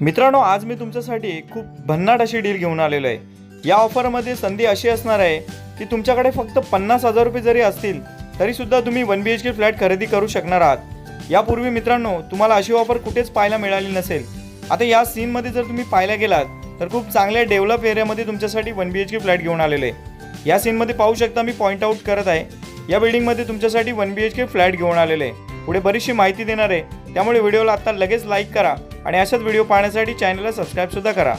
मित्रांनो आज मी तुमच्यासाठी खूप भन्नाट अशी डील घेऊन आलेलो आहे. या ऑफरमध्ये संधी अशी असणार आहे की तुमच्याकडे फक्त पन्नास हजार रुपये जरी असतील तरीसुद्धा तुम्ही one B H K flat खरेदी करू शकणार आहात. यापूर्वी मित्रांनो तुम्हाला अशी ऑफर कुठेच पाहायला मिळाली नसेल. आता या सीनमध्ये जर तुम्ही पाहायला गेलात तर खूप चांगल्या डेव्हलप एरियामध्ये तुमच्यासाठी one B H K flat घेऊन आलेले आहे. या सीनमध्ये पाहू शकता मी पॉईंट आऊट करत आहे. या बिल्डिंगमध्ये तुमच्यासाठी one B H K flat घेऊन आलेले आहे. पुढे बरीचशी माहिती देणार आहे. त्यामुळे व्हिडिओला आता लगेच लाईक करा आणि अशाच व्हिडिओ पाहण्यासाठी चॅनलला सबस्क्राईब सुद्धा करा.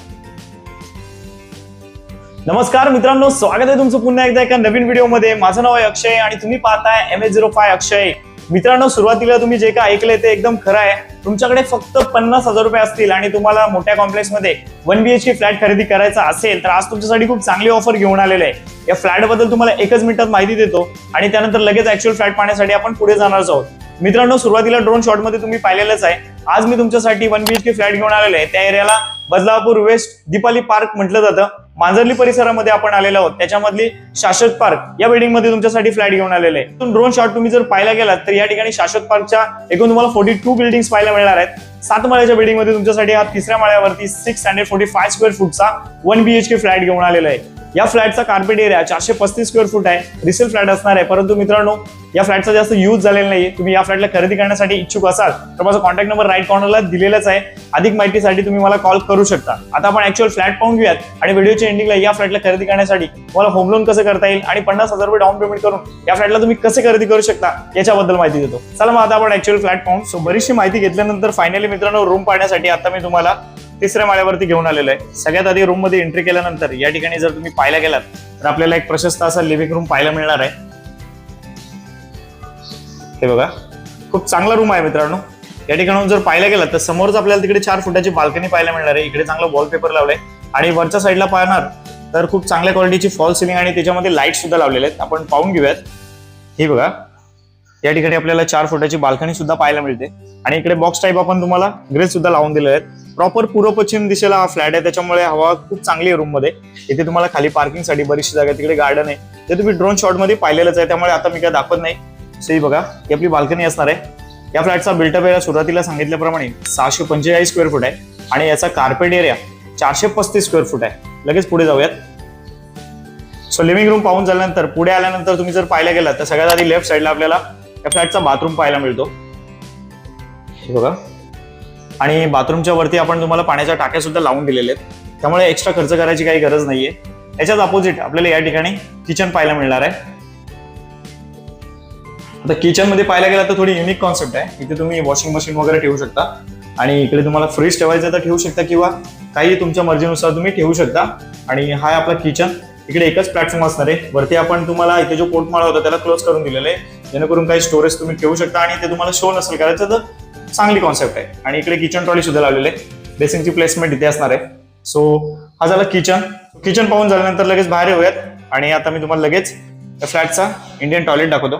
नमस्कार मित्रांनो स्वागत आहे तुमचं पुन्हा एकदा एका नवीन व्हिडिओमध्ये. माझं नाव आहे अक्षय आणि तुम्ही पाहताय M S zero five Akshay. मित्रांनो सुरुवातीला तुम्ही जे काय ऐकलंय ते एकदम खरं आहे. तुमच्याकडे फक्त पन्नास हजार रुपये असतील आणि तुम्हाला मोठ्या कॉम्प्लेक्समध्ये one B H K flat खरेदी करायचा असेल तर आज तुमच्यासाठी खूप चांगली ऑफर घेऊन आलेले आहे. या फ्लॅटबद्दल तुम्हाला एकच मिनिटात माहिती देतो आणि त्यानंतर लगेच ऍक्च्युअल फ्लॅट पाहण्यासाठी आपण पुढे जाणारच आहोत. मित्रांनो सुरुवातीला ड्रोन शॉटमध्ये तुम्ही पाहिलेलंच आहे. आज मी तुमच्यासाठी वन बीएचके के फ्लॅट घेऊन आलेलो आहे. त्या एरियाला बदलापूर वेस्ट दीपाली पार्क म्हटलं जातं. मांजरली परिसरामध्ये आपण आलेलो आहोत. त्याच्यामधली शाश्वत पार्क या बिल्डिंगमध्ये तुमच्यासाठी फ्लॅट घेऊन आलेले आहे. ड्रोन शॉट तुम्ही जर पाहायला गेलात तर या ठिकाणी शाश्वत पार्कच्या एकूण तुम्हाला फोर्टी टू बिल्डिंग पाहायला मिळणार आहेत. सात माळ्याच्या बिल्डिंगमध्ये तुमच्यासाठी हा तिसऱ्या माळ्यावरती six hundred forty five square फूटचा one B H K flat घेऊन आलेला आहे. या फ्लॅटचा कार्पेट एरिया चारशे पस्तीस स्क्वेअर फूट आहे. रिसेल फ्लॅट असणार आहे. परंतु मित्रांनो या फ्लॅटचा जास्त यूज झालेला नाही तुम्ही या फ्लॅटला खरेदी करण्यासाठी इच्छुक असाल तर माझा कॉन्टॅक्ट नंबर राईट कॉर्नरला दिलेलाच आहे. अधिक माहितीसाठी तुम्ही मला कॉल करू शकता. आता आपण ऍक्च्युअल फ्लॅट पाहून घेऊयात आणि एंडिंगला या फ्लॅटला खरेदी करण्यासाठी तुम्हाला होम लोन कसं करता येईल आणि पन्नास हजार रुपये डाऊन पेमेंट करून या फ्लॅटला तुम्ही कसे खरेदी करू शकता याच्याबद्दल माहिती देतो. चला मग आता आपण ऍक्च्युअल फ्लॅट पाहून सो बरीचशी माहिती घेतल्यानंतर फायनली मित्रांनो रूम पाहण्यासाठी आता मी तुम्हाला तिसऱ्या माळ्यावरती घेऊन आलेलो आहे. सगळ्यात आधी रूममध्ये एंट्री केल्यानंतर या ठिकाणी जर तुम्ही पाहायला गेलात तर आपल्याला एक प्रशस्त असा लिव्हिंग रूम पाहायला मिळणार आहे. हे बघा खूप चांगला रूम आहे मित्रांनो. या ठिकाणून जर पाहायला गेलात तर समोरच आपल्याला तिकडे चार फुटाची बाल्कनी पाहायला मिळणार आहे. इकडे चांगला वॉलपेपर लावलाय. आणि वरच्या साईडला पाहणार तर खूप चांगल्या क्वालिटीची फॉल सिलिंग आणि त्याच्यामध्ये लाइट सुद्धा लावलेले आहेत. आपण पाहून घेऊयात. हे बघा. या ठिकाणी आपल्याला चार फुटाची बाल्कनी सुद्धा पाहायला मिळते. आणि इकडे बॉक्स टाईप आपण तुम्हाला ग्रेस सुद्धा लावून दिले आहेत. प्रॉपर पूर्व पश्चिम दिशेला हा फ्लॅट आहे. त्याच्यामुळे हवा खूप चांगली आहे रूममध्ये इथे तुम्हाला खाली पार्किंगसाठी बरीचशी जागा तिकडे गार्डन आहे. ते तुम्ही ड्रोन शॉटमध्ये पाहिलेलंच आहे. त्यामुळे आता मी काय दाखवत नाही. सही बघा. ही आपली बाल्कनी असणार आहे. या फ्लॅटचा बिल्टअप एरिया सुरुवातीला सांगितल्याप्रमाणे सहाशे पंचेचाळीस स्क्वेअर फूट आहे. आणि याचा कार्पेट एरिया चारशे पस्तीस स्क्वेअर फूट आहे. लगेच पुढे जाऊयात. सो लिव्हिंग रूम पाहून झाल्यानंतर पुढे आल्यानंतर तुम्ही जर पाहायला गेलात तर सगळ्यात आधी लेफ्ट साईडला आपल्याला या फ्लॅटचा बाथरूम पाहायला मिळतो. बघा. आणि बाथरूमच्या वरती आपण तुम्हाला पाण्याच्या टाक्या सुद्धा लावून दिलेल्या आहेत. त्यामुळे एक्स्ट्रा खर्च करायची काही गरज नाहीये. याच्याच अपोजिट आपल्याला या ठिकाणी किचन पाहायला मिळणार आहे. आता किचनमध्ये पाहायला गेला तर थोडी युनिक कॉन्सेप्ट आहे. इथे तुम्ही वॉशिंग मशीन वगैरे ठेवू शकता. आणि इकडे तुम्हाला फ्रीज ठेवायचं तर ठेवू शकता किंवा काही तुमच्या मर्जीनुसार तुम्ही ठेवू शकता. आणि हा आपला किचन इकडे एकच प्लॅटफॉर्म असणार आहे. वरती आपण तुम्हाला इथे जो पोटमाळा होता त्याला क्लोज करून दिलेला आहे. जेणेकरून काही स्टोरेज तुम्ही ठेवू शकता आणि ते तुम्हाला शो नसेल करायचं तर चांगली कॉन्सेप्ट आहे. आणि इकडे किचन ट्रॉली सुद्धा लावलेले आहे. बेसिंगची प्लेसमेंट इथे असणार आहे. सो हा झाला किचन किचन पाहून झाल्यानंतर लगेच बाहेर येऊयात. आणि आता मी तुम्हाला लगेच या फ्लॅटचा इंडियन टॉयलेट दाखवतो.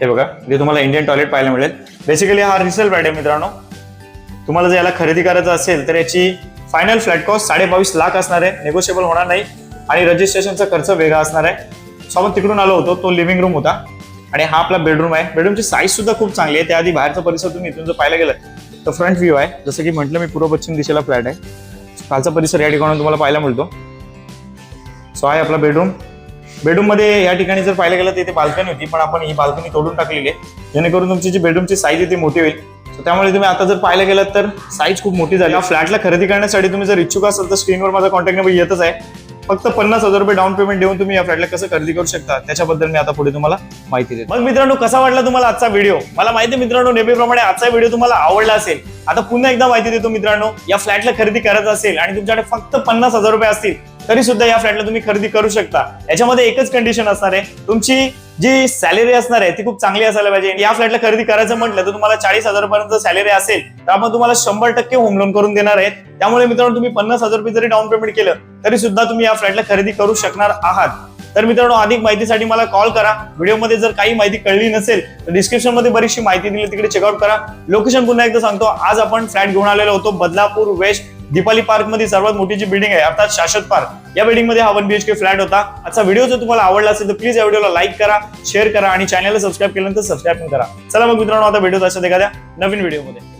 हे बघा जे तुम्हाला इंडियन टॉयलेट पाहायला मिळेल. बेसिकली हा रिसेल फ्लॅट आहे मित्रांनो. तुम्हाला जर याला खरेदी करायचं असेल तर याची फायनल फ्लॅट कॉस्ट साडेबावीस लाख असणार आहे. नेगोशिएबल होणार नाही. आणि रजिस्ट्रेशनचा खर्च वेगळा असणार आहे. सो आपण तिकडून आलो होतो. तो लिव्हिंग रूम होता. आणि हा आपला बेडरूम आहे. बेडरूमची साईज सुद्धा खूप चांगली आहे. त्याआधी बाहेरचा परिसर तुम्ही इथून जर पाहायला गेलं तर फ्रंट व्ह्यू आहे. जसं की म्हटलं मी पूर्व पश्चिम दिशेला फ्लॅट आहे. खालचा परिसर या ठिकाणी तुम्हाला पाहायला मिळतो. सो आहे आपला बेडरूम बेडरूममध्ये या ठिकाणी जर पाहायला गेलं तर इथे बाल्कनी होती. पण आपण ही बाल्कनी तोडून टाकलेली आहे. जेणेकरून तुमची जी बेडरूमची साईज आहे ती मोठी होईल. त्यामुळे तुम्ही आता जर पाहायला गेलात तर साईज खूप मोठी झाली. फ्लॅटला खरेदी करण्यासाठी तुम्ही जर इच्छुक असाल तर स्क्रीनवर माझा कॉन्टॅक्ट नंबर येतच आहे. फक्त पन्नास हजार रुपये डाऊन पेमेंट देऊन तुम्ही या फ्लॅटला कसं खरेदी करू शकता त्याच्याबद्दल मी आता पुढे तुम्हाला माहिती देतो. मग मित्रांनो कसा वाटला तुम्हाला आजचा व्हिडिओ मला माहिती आहे मित्रांनो नेहमीप्रमाणे आजचा व्हिडिओ तुम्हाला आवडला असेल. आता पुन्हा एकदा माहिती देतो मित्रांनो या फ्लॅटला खरेदी करायचं असेल आणि तुमच्याकडे फक्त पन्नास हजार रुपये असतील तरी सुद्धा या फ्लॅटला तुम्ही खरेदी करू शकता. याच्यामध्ये एकच कंडिशन असणार आहे. तुमची जी सॅलरी असणार आहे ती खूप चांगली असायला पाहिजे. या फ्लॅटला खरेदी करायचं म्हटलं तर तुम्हाला चाळीस हजारपर्यंत सॅलरी असेल तर आपण तुम्हाला शंभर टक्के होम लोन करून देणार आहेत. त्यामुळे मित्रांनो तुम्ही पन्नास हजार रुपये जरी डाऊन पेमेंट केलं तरी सुद्धा तुम्ही या फ्लॅटला खरेदी करू शकणार आहात. तर मित्रांनो अधिक माहितीसाठी मला कॉल करा. व्हिडिओमध्ये जर काही माहिती कळली नसेल तर डिस्क्रिप्शनमध्ये बरीचशी माहिती दिली तिकडे चेकआउट करा. लोकेशन पुन्हा एकदा सांगतो आज आपण फ्लॅट घेऊन आलेलो होतो बदलापूर वेस्ट दीपाली पार्कमध्ये सर्वात मोठी जी बिल्डिंग आहे अर्थात शाश्वत पार्क या बिल्डिंगमध्ये हा वन बीएचके फ्लॅट होता. आजचा व्हिडिओ जर तुम्हाला आवडला असेल तर प्लीज या व्हिडिओला लाईक करा शेअर करा आणि चॅनलला सबस्क्राईब केल्यानंतर सबस्क्राईब पण करा. चला मग मित्रांनो आता भेटूत अशा एखाद्या नवीन व्हिडिओमध्ये